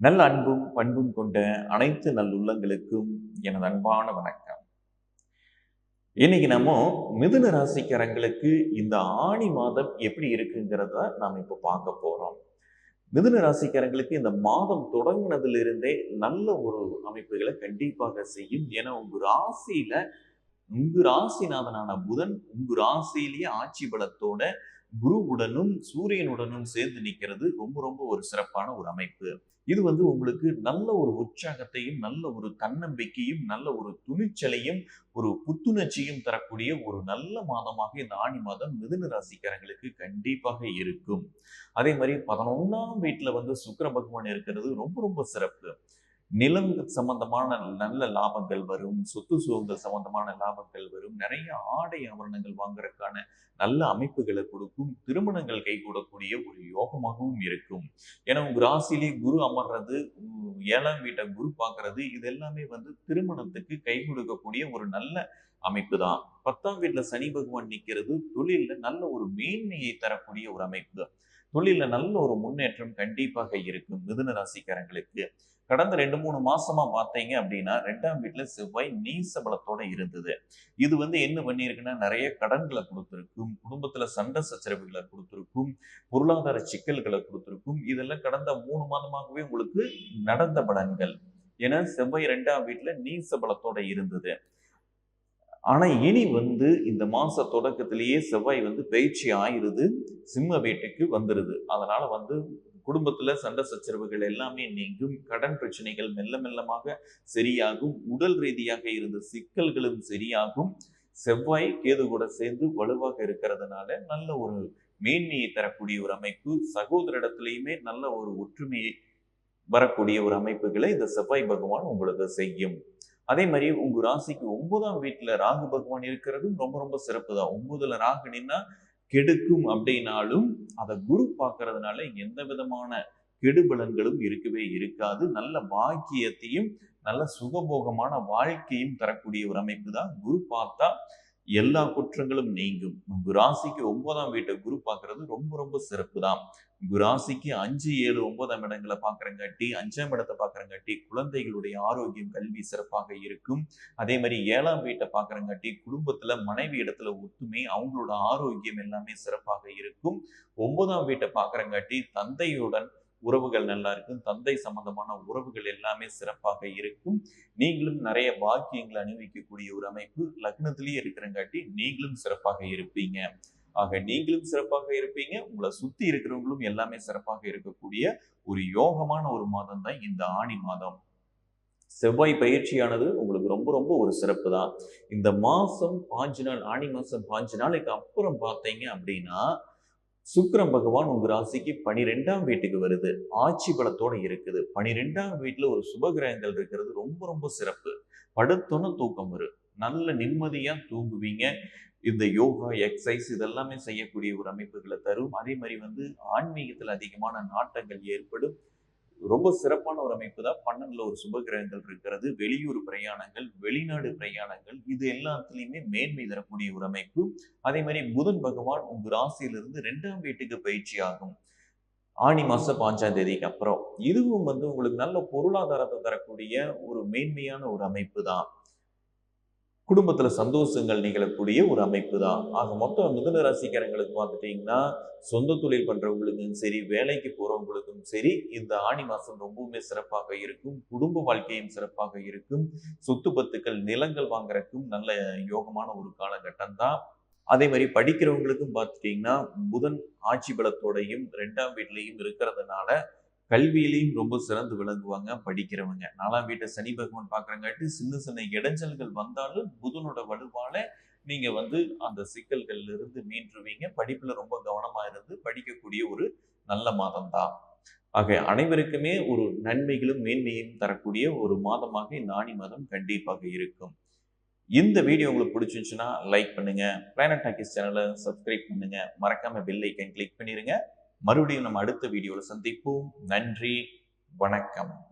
நல்ல அன்பும் பண்பும் கொண்ட அனைத்து நல்லுள்ளங்களுக்கும் எனது அன்பான வணக்கம். இன்னைக்கு நம்ம மிதுன ராசிக்காரங்களுக்கு இந்த ஆணி மாதம் எப்படி இருக்குங்கிறத நாம் இப்போ பார்க்க போறோம். மிதுன ராசிக்காரங்களுக்கு இந்த மாதம் தொடங்கினதிலிருந்தே நல்ல ஒரு அமைப்புகளை கண்டிப்பாக செய்யும். ஏன்னா உங்க ராசியில உங்க ராசிநாதனான புதன் உங்க ராசியிலேயே ஆட்சி பலத்தோட குருவுடனும் சூரியனுடனும் சேர்ந்து நிற்கிறது ரொம்ப ரொம்ப ஒரு சிறப்பான ஒரு அமைப்பு. இது வந்து உங்களுக்கு நல்ல ஒரு உற்சாகத்தையும் நல்ல ஒரு தன்னம்பிக்கையும் நல்ல ஒரு துணிச்சலையும் ஒரு புத்துணர்ச்சியும் தரக்கூடிய ஒரு நல்ல மாதமாக இந்த ஆணி மாதம் மிதுன ராசிக்காரங்களுக்கு கண்டிப்பாக இருக்கும். அதே மாதிரி பதினொன்னாம் வீட்டுல வந்து சுக்கர பகவான் இருக்கிறது ரொம்ப ரொம்ப சிறப்பு. நிலம் சம்பந்தமான நல்ல லாபங்கள் வரும் சொத்து சுகங்கள் சம்பந்தமான லாபங்கள் வரும். நிறைய ஆடை ஆபரணங்கள் வாங்குறதுக்கான நல்ல அமைப்புகளை கொடுக்கும் திருமணங்கள் கைகூடக்கூடிய ஒரு யோகமாகவும் இருக்கும். ஏன்னா உங்க ராசிலே குரு அமர்றது ஏழாம் வீட்டை குரு பார்க்கறது இது எல்லாமே வந்து திருமணத்துக்கு கை கொடுக்கக்கூடிய ஒரு நல்ல அமைப்பு தான் பத்தாம் வீட்டுல சனி பகவான் நிற்கிறது தொழில நல்ல ஒரு மேன்மையை தரக்கூடிய ஒரு அமைப்பு தொழில நல்ல ஒரு முன்னேற்றம் கண்டிப்பாக இருக்கும் மிதுன ராசிக்காரங்களுக்கு. கடந்த ரெண்டு மூணு மாசமா பார்த்தீங்க அப்படின்னா ரெண்டாம் வீட்டுல செவ்வாய் நீச பலத்தோட இருந்தது. இது வந்து என்ன பண்ணியிருக்குன்னா நிறைய கடன்களை கொடுத்துருக்கும் குடும்பத்துல சண்டை சச்சரவுகளை கொடுத்துருக்கும் பொருளாதார சிக்கல்களை கொடுத்துருக்கும். இதெல்லாம் கடந்த மூணு மாதமாகவே உங்களுக்கு நடந்த பலன்கள். ஏன்னா செவ்வாய் ரெண்டாம் வீட்டுல நீச பலத்தோட இருந்தது. ஆனா இனி வந்து இந்த மாச தொடக்கத்திலேயே செவ்வாய் வந்து பயிற்சி ஆயிருது சிம்ம வீட்டுக்கு வந்துருது. அதனால வந்து குடும்பத்துல சண்டை சச்சரவுகள் எல்லாமே நீங்கும். கடன் பிரச்சனைகள் மெல்ல மெல்லமாக சரியாகும். உடல் ரீதியாக இருந்த சிக்கல்களும் சரியாகும். செவ்வாய் கேது கூட சேர்ந்து வலுவாக இருக்கிறதுனால நல்ல ஒரு மேன்மையை தரக்கூடிய ஒரு அமைப்பு. சகோதரிடத்திலையுமே நல்ல ஒரு ஒற்றுமையை வரக்கூடிய ஒரு அமைப்புகளை இந்த செவ்வாய் பகவான் உங்களுக்கு செய்யும். அதே மாதிரி உங்க ராசிக்கு ஒன்பதாம் வீட்டுல ராகு பகவான் இருக்கிறதும் ரொம்ப ரொம்ப சிறப்பு தான் ஒன்பதுல ராகு நின்னா கெடுக்கும் அப்படின்னாலும் அதை குரு பார்க்கறதுனால எந்த விதமான கெடுபலன்களும் இருக்கவே இருக்காது. நல்ல பாக்கியத்தையும் நல்ல சுகபோகமான வாழ்க்கையும் தரக்கூடிய ஒரு அமைப்பு தான் குரு பார்த்தா எல்லா குற்றங்களும் நீங்கும். உங்க ராசிக்கு ஒன்பதாம் வீட்டை குரு பார்க்கறது ரொம்ப ரொம்ப சிறப்பு தான் உங்க ராசிக்கு அஞ்சு ஏழு ஒன்பதாம் இடங்களை பார்க்கறங்காட்டி அஞ்சாம் இடத்தை பார்க்குறங்காட்டி குழந்தைகளுடைய ஆரோக்கியம் கல்வி சிறப்பாக இருக்கும். அதே மாதிரி ஏழாம் வீட்டை பார்க்கறங்காட்டி குடும்பத்துல மனைவி இடத்துல ஒத்துமை அவங்களோட ஆரோக்கியம் எல்லாமே சிறப்பாக இருக்கும். ஒன்பதாம் வீட்டை பார்க்கறங்காட்டி தந்தையுடன் உறவுகள் நல்லா இருக்கும். தந்தை சம்பந்தமான உறவுகள் எல்லாமே சிறப்பாக இருக்கும். நீங்களும் நிறைய பாக்கியங்களை அனுபவிக்கக்கூடிய ஒரு அமைப்பு லக்னத்திலேயே இருக்கிறங்காட்டி நீங்களும் சிறப்பாக இருப்பீங்க. ஆக நீங்களும் சிறப்பாக இருப்பீங்க. உங்களை சுத்தி இருக்கிறவங்களும் எல்லாமே சிறப்பாக இருக்கக்கூடிய ஒரு யோகமான ஒரு மாதம் தான் இந்த ஆணி மாதம். செவ்வாய் பயிற்சியானது உங்களுக்கு ரொம்ப ரொம்ப ஒரு சிறப்பு தான். இந்த மாசம் பாஞ்சு நாள் ஆணி மாசம் பாஞ்சு நாளைக்கு அப்புறம் பார்த்தீங்க அப்படின்னா சுக்கரன் பகவான் உங்க ராசிக்கு பனிரெண்டாம் வீட்டுக்கு வருது. ஆட்சி பலத்தோட இருக்குது. பனிரெண்டாம் வீட்டுல ஒரு சுபகிரகங்கள் இருக்கிறது. ரொம்ப ரொம்ப சிறப்பு. படுத்தோன்னு தூக்கம் வரும். நல்ல நிம்மதியா தூங்குவீங்க. இந்த யோகா எக்ஸசைஸ் இதெல்லாமே செய்யக்கூடிய ஒரு அமைப்புகளை தரும். அதே மாதிரி வந்து ஆன்மீகத்தில் அதிகமான நாட்டங்கள் ஏற்படும். ரொம்ப சிறப்பான ஒரு அமைப்பு தான். பன்னெண்டுல ஒரு சுபகிரகங்கள் இருக்கிறது வெளியூர் பிரயாணங்கள் வெளிநாடு பிரயாணங்கள் இது எல்லாத்துலேயுமே மேன்மை தரக்கூடிய ஒரு அமைப்பு. அதே மாதிரி புதன் பகவான் உங்க ராசியிலிருந்து ரெண்டாம் வீட்டுக்கு பயிற்சி ஆகும். ஆணி மாசம் பாஞ்சாம் தேதிக்கு அப்புறம். இதுவும் வந்து உங்களுக்கு நல்ல பொருளாதாரத்தை தரக்கூடிய ஒரு மேன்மையான ஒரு அமைப்பு தான். குடும்பத்துல சந்தோஷங்கள் நிகழக்கூடிய ஒரு அமைப்பு தான் ஆக மொத்தம் மிதுன ராசிக்காரங்களுக்கு பார்த்துட்டீங்கன்னா சொந்த தொழில் பண்றவங்களுக்கும் சரி வேலைக்கு போறவங்களுக்கும் சரி இந்த ஆணி மாசம் ரொம்பவுமே சிறப்பாக இருக்கும். குடும்ப வாழ்க்கையும் சிறப்பாக இருக்கும். சொத்து பத்துக்கள் நிலங்கள் வாங்குறதுக்கும் நல்ல யோகமான ஒரு காலகட்டம் தான் அதே மாதிரி படிக்கிறவங்களுக்கும் பார்த்துட்டீங்கன்னா புதன் ஆட்சி பலத்தோடையும் ரெண்டாம் வீட்லையும் இருக்கிறதுனால கல்வியிலையும் ரொம்ப சிறந்து விளங்குவாங்க படிக்கிறவங்க. நாலாம் வீட்டை சனி பகவான் பார்க்குறங்காட்டி சின்ன சின்ன இடைஞ்சல்கள் வந்தாலும் புதனோட வலுவால நீங்க வந்து அந்த சிக்கல்கள்ல இருந்து மீண்டுருவீங்க. படிப்புல ரொம்ப கவனமா இருந்து படிக்கக்கூடிய ஒரு நல்ல மாதம் தான் ஆக அனைவருக்குமே ஒரு நன்மைகளும் மேன்மையும் தரக்கூடிய ஒரு மாதமாக இந்த ஆணி மாதம் கண்டிப்பாக இருக்கும். இந்த வீடியோ உங்களுக்கு பிடிச்சிருந்துச்சுன்னா லைக் பண்ணுங்க. பிளானட் டாக்கிஸ் சேனலை சப்ஸ்கிரைப் பண்ணுங்க. மறக்காம பெல் ஐக்கன் கிளிக் பண்ணிருங்க. மறுபடியும் நம்ம அடுத்த வீடியோவில் சந்திப்போம். நன்றி. வணக்கம்.